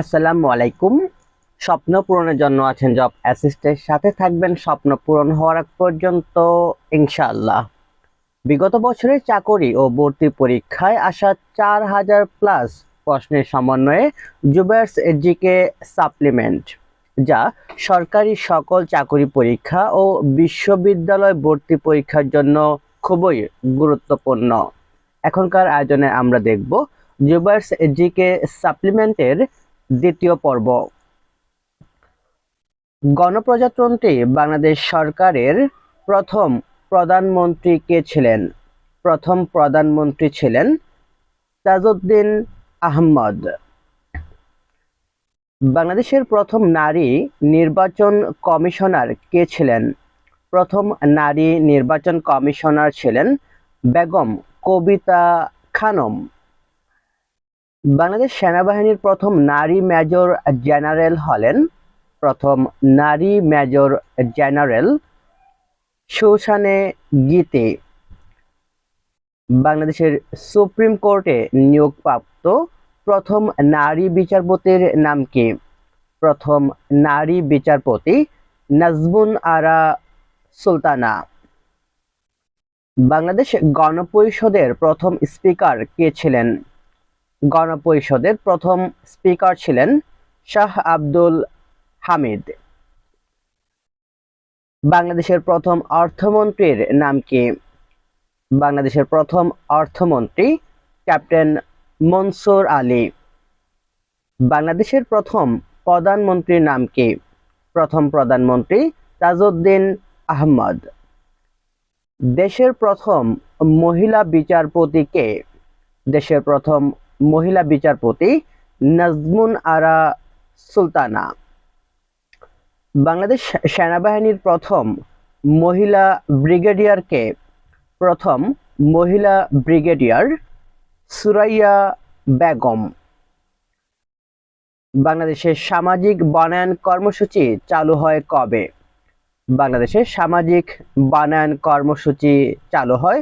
আসসালামু আলাইকুম। স্বপ্ন পূরণের জন্য আছেন জব অ্যাসিস্টের সাথে থাকবেন স্বপ্ন পূরণ হওয়ার পর্যন্ত, ইনশাআল্লাহ। বিগত বছরের চাকরি ও ভর্তি পরীক্ষায় আসা চার হাজার প্লাস প্রশ্নের সমন্বয়ে জুবার্স এজিকে সাপ্লিমেন্ট যা সরকারি সকল চাকরি পরীক্ষা ও বিশ্ববিদ্যালয় ভর্তি পরীক্ষার জন্য খুবই গুরুত্বপূর্ণ। এখনকার আয়োজনে আমরা দেখব জুবার্স এজিকে সাপ্লিমেন্টের দ্বিতীয় পর্ব। গণপ্রজাতন্ত্রী বাংলাদেশ সরকারের প্রথম প্রধানমন্ত্রী কে ছিলেন? প্রথম প্রধানমন্ত্রী ছিলেন তাজউদ্দিন আহমদ। বাংলাদেশের প্রথম নারী নির্বাচন কমিশনার কে ছিলেন? প্রথম নারী নির্বাচন কমিশনার ছিলেন বেগম কবিতা খানম। বাংলাদেশ সেনাবাহিনীর প্রথম নারী মেজর জেনারেল হলেন প্রথম নারী মেজর জেনারেল সুসানে গীতে। বাংলাদেশের সুপ্রিম কোর্টে নিয়োগপ্রাপ্ত প্রথম নারী বিচারপতির নাম কি? প্রথম নারী বিচারপতি নাজবুন আরা সুলতানা। বাংলাদেশ গণপরিষদের প্রথম স্পিকার কে ছিলেন? গণপরিষদের প্রথম স্পিকার ছিলেন শাহ আব্দুল হামিদ। বাংলাদেশের প্রথম অর্থমন্ত্রীর নাম কি? বাংলাদেশের প্রথম অর্থমন্ত্রী ক্যাপ্টেন মনসুর আলী। বাংলাদেশের প্রথম প্রধানমন্ত্রীর নাম কি? প্রথম প্রধানমন্ত্রী তাজউদ্দিন আহমদ। দেশের প্রথম মহিলা বিচারপতি কে? দেশের প্রথম মহিলা বিচারপতি নাজমুন আরা সুলতানা। বাংলাদেশ সেনাবাহিনীর প্রথম মহিলা ব্রিগেডিয়ারকে প্রথম মহিলা ব্রিগেডিয়ার সুরাইয়া বেগম। বাংলাদেশের সামাজিক বনায়ন কর্মসূচি চালু হয় কবে? বাংলাদেশের সামাজিক বনায়ন কর্মসূচি চালু হয়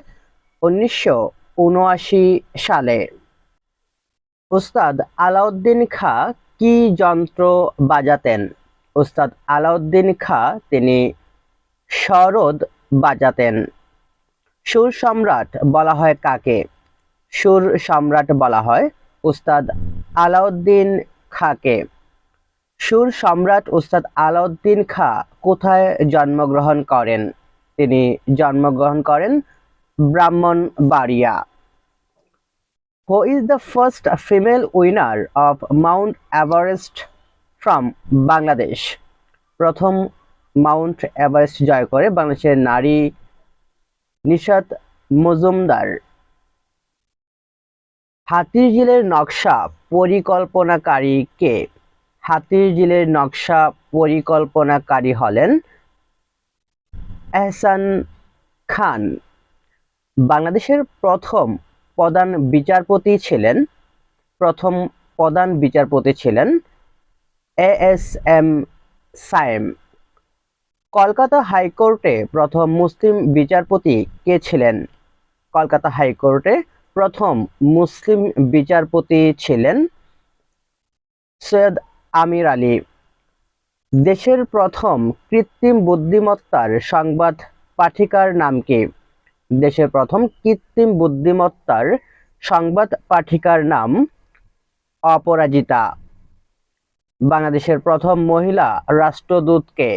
উনিশশো উনআশি সালে। উস্তাদ আলাউদ্দিন খা কি যন্ত্র বাজাতেন? উস্তাদ আলাউদ্দিন খা তিনি সরোদ বাজাতেন। সুর সম্রাট বলা হয় কাকে? সুর সম্রাট বলা হয় উস্তাদ আলাউদ্দিন খাকে। সুর সম্রাট উস্তাদ আলাউদ্দিন খা কোথায় জন্মগ্রহণ করেন? তিনি জন্মগ্রহণ করেন ব্রাহ্মণ Brahmanbaria. Who is the first female winner of Mount Everest from Bangladesh প্রথম মাউন্ট এভারেস্ট জয় করে বাংলাদেশের নারী নিশাত মজুমদার। হাতির ঝিলের নকশা পরিকল্পনাকারী কে? হাতির ঝিলের নকশা পরিকল্পনাকারী হলেন এহসান খান। বাংলাদেশের প্রথম প্রধান বিচারপতি ছিলেন, প্রথম প্রধান বিচারপতি ছিলেন A S M Sayem. Kolkata হাইকোর্টে প্রথম মুসলিম বিচারপতি কে ছিলেন? কলকাতা হাইকোর্টে প্রথম মুসলিম বিচারপতি ছিলেন সৈয়দ আমির আলী। দেশের প্রথম কৃত্রিম বুদ্ধিমত্তার সংবাদ পাঠিকার নাম কি? দেশের প্রথম কৃত্রিম বুদ্ধিমত্তার সংবাদ পাঠিকার নাম অপরাজিতা। বাংলাদেশের প্রথম মহিলা রাষ্ট্রদূতকে।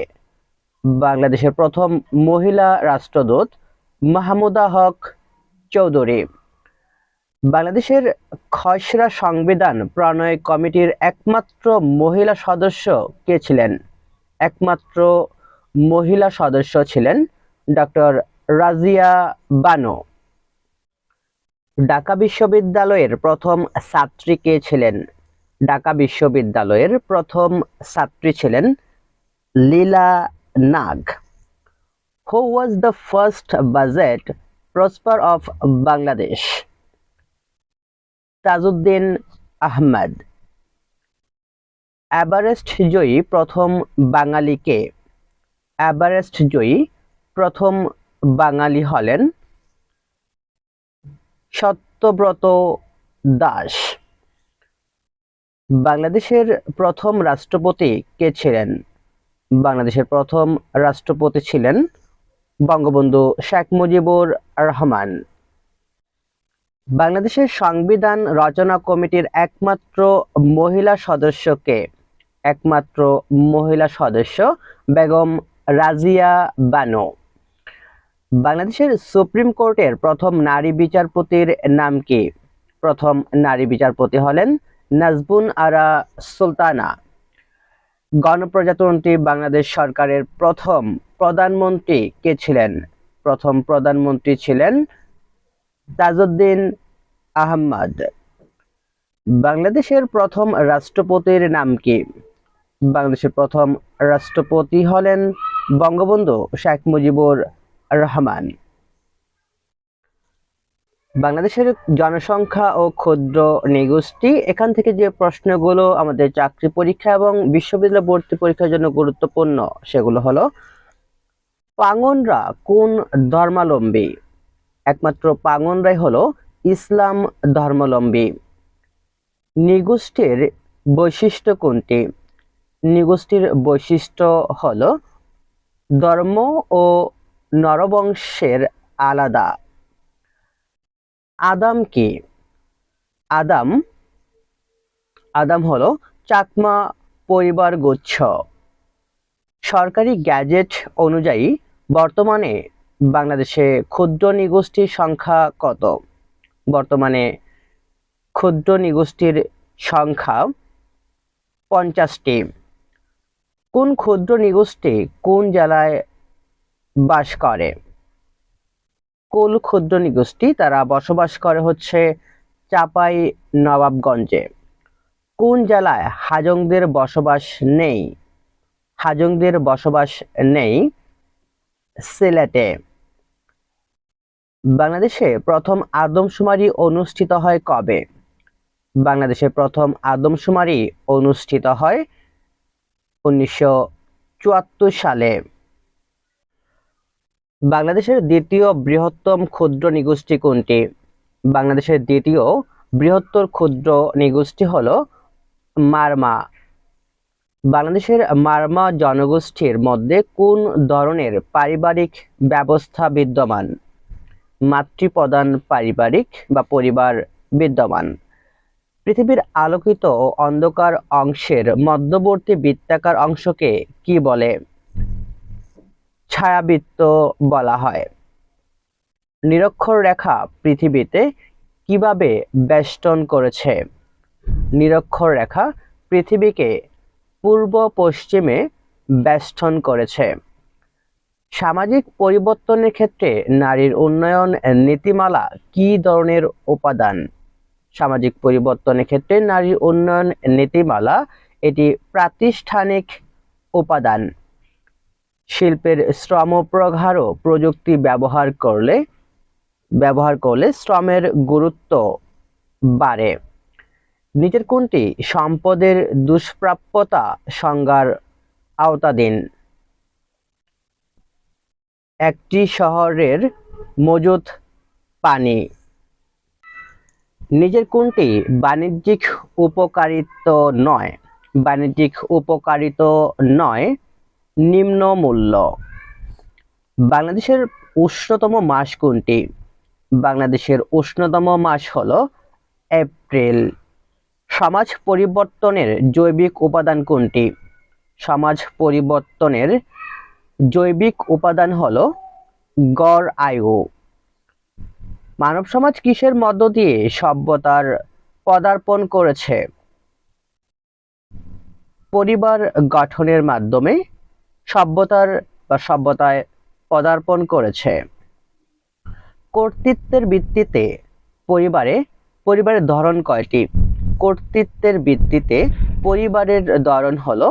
বাংলাদেশের প্রথম মহিলা রাষ্ট্রদূত মাহমুদা হক চৌধুরী। বাংলাদেশের খসড়া সংবিধান প্রণয় কমিটির একমাত্র মহিলা সদস্য কে ছিলেন? একমাত্র মহিলা সদস্য ছিলেন ডক্টর রাজিয়া বানো। ঢাকা বিশ্ববিদ্যালয়ের প্রথম ছাত্রী কে ছিলেন? ঢাকা বিশ্ববিদ্যালয়ের প্রথম ছাত্রী ছিলেন Leela Nag. Who was the first budget prosper of Bangladesh? Tajuddin Ahmad. Everest জয়ী প্রথম বাঙালিকে এভারেস্ট জয়ী প্রথম বাঙালি হলেন সত্যব্রত দাস। বাংলাদেশের প্রথম রাষ্ট্রপতি কে ছিলেন? বাংলাদেশের প্রথম রাষ্ট্রপতি ছিলেন বঙ্গবন্ধু শেখ মুজিবুর রহমান। বাংলাদেশের সংবিধান রচনা কমিটির একমাত্র মহিলা সদস্যকে একমাত্র মহিলা সদস্য বেগম রাজিয়া বানো। বাংলাদেশের সুপ্রিম কোর্টের প্রথম নারী বিচারপতির নাম কি? প্রথম নারী বিচারপতি হলেন নাজবুন আরা সুলতানা। গণপ্রজাতন্ত্রী বাংলাদেশ সরকারের প্রথম প্রধানমন্ত্রী কে ছিলেন? প্রথম প্রধানমন্ত্রী ছিলেন তাজউদ্দিন আহমদ। বাংলাদেশের প্রথম রাষ্ট্রপতির নাম কি? বাংলাদেশের প্রথম রাষ্ট্রপতি হলেন বঙ্গবন্ধু শেখ মুজিবুর রহমান বাংলাদেশের জনসংখ্যা ও ক্ষুদ্র নিগোষ্ঠী, এখান থেকে যে প্রশ্নগুলো আমাদের চাকরি পরীক্ষা এবং বিশ্ববিদ্যালয় ভর্তি পরীক্ষার জন্য গুরুত্বপূর্ণ, সেগুলো হলো পাঙ্গনরা কোন ধর্মাবলম্বী? একমাত্র পাঙ্গনরাই হলো ইসলাম ধর্মাবলম্বী। নিগোষ্ঠীর বৈশিষ্ট্য কোনটি? নিগোষ্ঠীর বৈশিষ্ট্য হলো ধর্ম ও নরবংশের আলাদা। আদাম কি? আদাম আদাম হলো চাকমা পরিবার গুচ্ছ। সরকারি গ্যাজেট অনুযায়ী বর্তমানে বাংলাদেশে ক্ষুদ্র নিগোষ্ঠীর সংখ্যা কত? বর্তমানে ক্ষুদ্র নিগোষ্ঠীর সংখ্যা পঞ্চাশটি। কোন ক্ষুদ্র নিগোষ্ঠী কোন জেলায় বাস করে। কোল ক্ষুদ্র নিগোষ্ঠী, তারা বসবাস করে হচ্ছে চাপাই নবাবগঞ্জে। কোন জেলায় হাজংদের বসবাস নেই? হাজংদের বসবাস নেই সিলেটে। বাংলাদেশে প্রথম আদমশুমারি অনুষ্ঠিত হয় কবে? বাংলাদেশে প্রথম আদমশুমারি অনুষ্ঠিত হয় উনিশশো চুয়াত্তর সালে। বাংলাদেশের দ্বিতীয় বৃহত্তম ক্ষুদ্র নিগোষ্ঠী কোনটি? বাংলাদেশের দ্বিতীয় বৃহত্তর ক্ষুদ্র নিগোষ্ঠী হল মারমা। বাংলাদেশের মারমা জনগোষ্ঠীর মধ্যে কোন ধরনের পারিবারিক ব্যবস্থা বিদ্যমান? মাতৃপ্রধান পারিবারিক বা পরিবার বিদ্যমান। পৃথিবীর আলোকিত অন্ধকার অংশের মধ্যবর্তী বৃত্তাকার অংশকে কি বলে? ছায়াবৃত্ত বলা হয়। নিরক্ষর রেখা পৃথিবীতে কীভাবে বেষ্টন করেছে? নিরক্ষর রেখা পৃথিবীকে পূর্ব পশ্চিমে বেষ্টন করেছে। সামাজিক পরিবর্তনের ক্ষেত্রে নারীর উন্নয়ন নীতিমালা কি ধরনের উপাদান? সামাজিক পরিবর্তনের ক্ষেত্রে নারীর উন্নয়ন নীতিমালা এটি প্রাতিষ্ঠানিক উপাদান। শিল্পের শ্রম প্রগাঢ় প্রযুক্তি ব্যবহার করলে ব্যবহার করলে শ্রমের গুরুত্ব বাড়ে। নিচের কোনটি সম্পদের দুষ্প্রাপ্যতা সংজ্ঞার আওতাধীন। একটি শহরের মজুত পানি। নিজের কোনটি বাণিজ্যিক উপকারিত নয়। বাণিজ্যিক উপকারিত নয় নিম্ন মূল্য। বাংলাদেশের উষ্ণতম মাস কোনটি? বাংলাদেশের উষ্ণতম মাস হল এপ্রিল। সমাজ পরিবর্তনের জৈবিক উপাদান কোনটি? সমাজ পরিবর্তনের জৈবিক উপাদান হল গড় আয়ু। মানব সমাজ কিসের মধ্য দিয়ে সভ্যতার পদার্পণ করেছে? পরিবার গঠনের মাধ্যমে সভ্যতার বা সভ্যতায় পদার্পণ করেছে। কর্তৃত্বের ভিত্তিতে পরিবারে, পরিবারের ধরন কয়টি? কর্তৃত্বের ভিত্তিতে পরিবারের ধরন হলো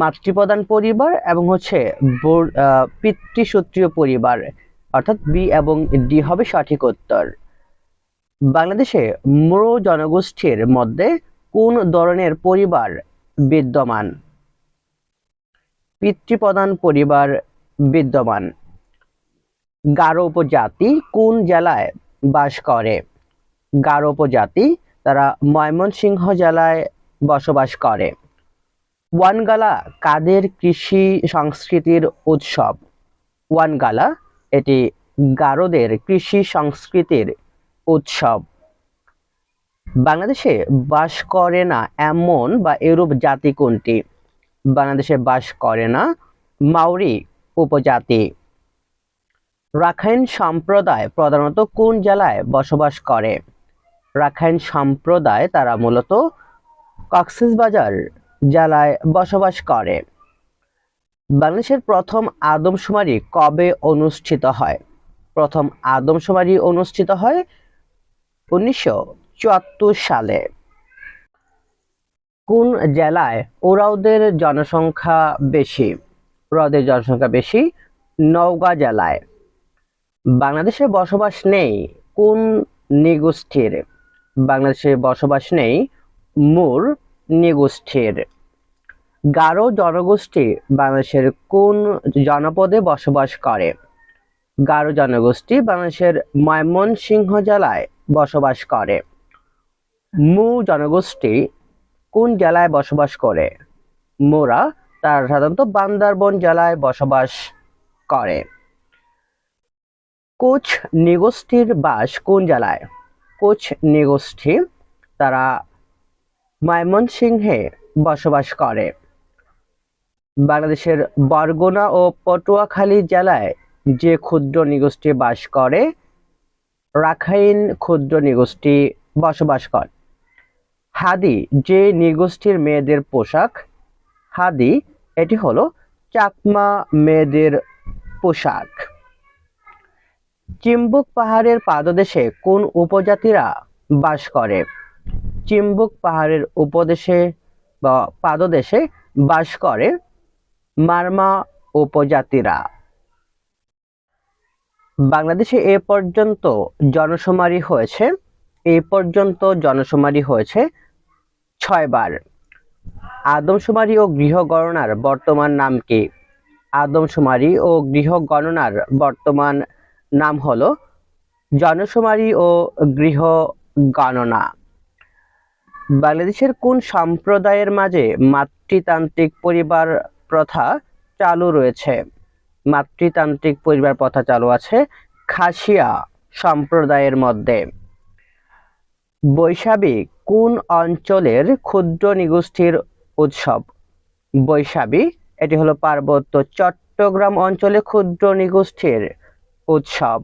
মাতৃপ্রধান পরিবার এবং হচ্ছে পিতৃসূত্রীয় পরিবার, অর্থাৎ বি এবং ডি হবে সঠিক উত্তর। বাংলাদেশে মুরো জনগোষ্ঠীর মধ্যে কোন ধরনের পরিবার বিদ্যমান? পিতৃপ্রধান পরিবার বিদ্যমান। গারো উপজাতি কোন জেলায় বাস করে? গারো উপজাতি তারা ময়মনসিংহ জেলায় বসবাস করে। ওয়ানগালা কাদের কৃষি সংস্কৃতির উৎসব? ওয়ানগালা এটি গারোদের কৃষি সংস্কৃতির উৎসব। বাংলাদেশে বাস করে না এমন বা এরূপ জাতি কোনটি? বাংলাদেশে বাস করে না। মাউরি উপজাতি। রাখাইন সম্প্রদায় প্রধানত কোন জেলায় বসবাস করে? রাখাইন সম্প্রদায় তারা মূলত কক্সবাজার জেলায় বসবাস করে। বাংলাদেশের প্রথম আদমশুমারি কবে অনুষ্ঠিত হয়? প্রথম আদমশুমারি অনুষ্ঠিত হয় উনিশশো চুয়াত্তর সালে। কোন জেলায় ওরাওদের জনসংখ্যা বেশি? ওরাওদের জনসংখ্যা বেশি নওগাঁ জেলায়। বাংলাদেশে বসবাস নেই কোন নিগোষ্ঠীর? বাংলাদেশে বসবাস নেই মুর নিগোষ্ঠীর। গারো জনগোষ্ঠী বাংলাদেশের কোন জনপদে বসবাস করে? গারো জনগোষ্ঠী বাংলাদেশের ময়মনসিংহ জেলায় বসবাস করে। মু জনগোষ্ঠী কোন জেলায় বসবাস করে? মোরা তারা সাধারণত বান্দারবন জেলায় বসবাস করে। কোচ নিগোষ্ঠীর বাস কোন জেলায়? কোচ নিগোষ্ঠী তারা ময়মনসিংহে বসবাস করে। বাংলাদেশের বরগুনা ও পটুয়াখালী জেলায় যে ক্ষুদ্র নিগোষ্ঠী বাস করে, রাখাইন ক্ষুদ্র নিগোষ্ঠী বসবাস করে। হাদি, যে নৃগোষ্ঠীর মেয়েদের পোশাক, হাদি, এটি হলো চাকমা মেয়েদের পোশাক। চিম্বুক পাহাড়ের পাদদেশে কোন উপজাতিরা বাস করে? চিম্বুক পাহাড়ের উপদেশে বা পাদদেশে বাস করে মারমা উপজাতিরা। বাংলাদেশে এ পর্যন্ত জনশুমারি হয়েছে এ পর্যন্ত জনশুমারি হয়েছে ছয়বার। আদমশুমারি ও গৃহগণনার বর্তমান নাম কি? আদমশুমারি ও গৃহগণনার বর্তমান নাম হলো জনশুমারি ও গৃহ গণনা। বাংলাদেশের কোন সম্প্রদায়ের মাঝে মাতৃতান্ত্রিক পরিবার প্রথা চালু রয়েছে? মাতৃতান্ত্রিক পরিবার প্রথা চালু আছে খাসিয়া সম্প্রদায়ের মধ্যে। বৈশাখী কোন অঞ্চলের ক্ষুদ্র নিগোষ্ঠীর উৎসব? বৈশাখী এটি হলো পার্বত্য চট্টগ্রাম অঞ্চলে ক্ষুদ্র নিগোষ্ঠীর উৎসব।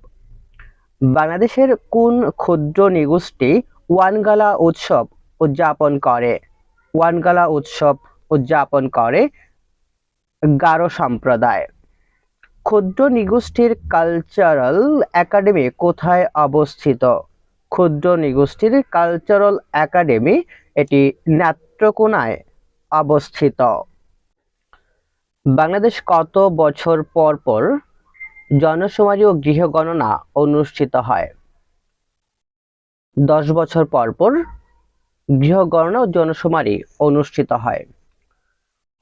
বাংলাদেশের কোন ক্ষুদ্র নিগোষ্ঠী ওয়ানগালা উৎসব উদযাপন করে? ওয়ানগালা উৎসব উদযাপন করে গারো সম্প্রদায়। ক্ষুদ্র নিগোষ্ঠীর কালচারাল একাডেমি কোথায় অবস্থিত? ক্ষুদ্র নিগোষ্ঠীর কালচারাল একাডেমি এটি নেত্রকোনায় অবস্থিত। বাংলাদেশ কত বছর পর পর জনশুমারি ও গৃহগণনা অনুষ্ঠিত হয়? দশ বছর পর পর গৃহগণনা ও জনশুমারি অনুষ্ঠিত হয়।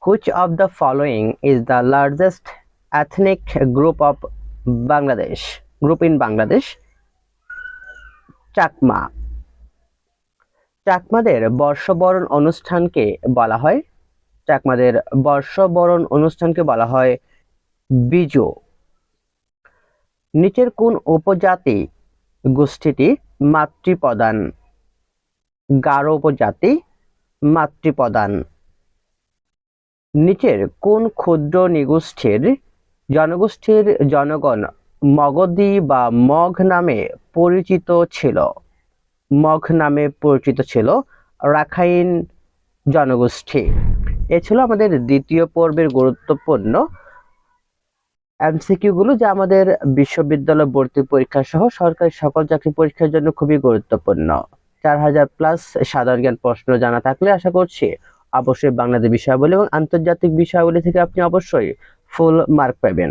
Which of the following is the largest ethnic group of Bangladesh group in Bangladesh Chakma. চাকমাদের বর্ষবরণ অনুষ্ঠানকে বলা হয়, চাকমাদের বর্ষবরণ অনুষ্ঠানকে বলা হয় বিজু। নিচের কোন উপজাতি গোষ্ঠীটি মাতৃপ্রদান গারো উপজাতি মাতৃপ্রদান নিচের কোন ক্ষুদ্র নিগোষ্ঠীর জনগোষ্ঠীর জনগণ মগধী বা মগ নামে পরিচিত ছিল। মগ নামে পরিচিত ছিল রাখাইন জনগোষ্ঠী। এ ছিল আমাদের দ্বিতীয় পর্বের গুরুত্বপূর্ণ এমসিকিউগুলো যা আমাদের বিশ্ববিদ্যালয় ভর্তি পরীক্ষা সহ সরকারি সকল চাকরি পরীক্ষার জন্য খুবই গুরুত্বপূর্ণ। চার হাজার প্লাস সাধারণ জ্ঞান প্রশ্ন জানা থাকলে আশা করছি অবশ্যই বাংলাদেশ বিষয়াবলী এবং আন্তর্জাতিক বিষয়াবলী থেকে আপনি অবশ্যই ফুল মার্ক পাবেন।